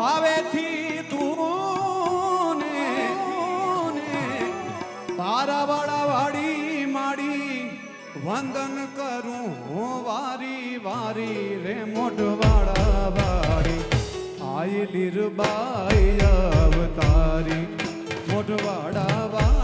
ભાવેથી તું ને પારાવાળા વાડી માડી વંદન કરું હું વારી વારી રે મોઢવાળા વાડી આઈ લીરબાઈ અવતારી મોઢવાડા વાડી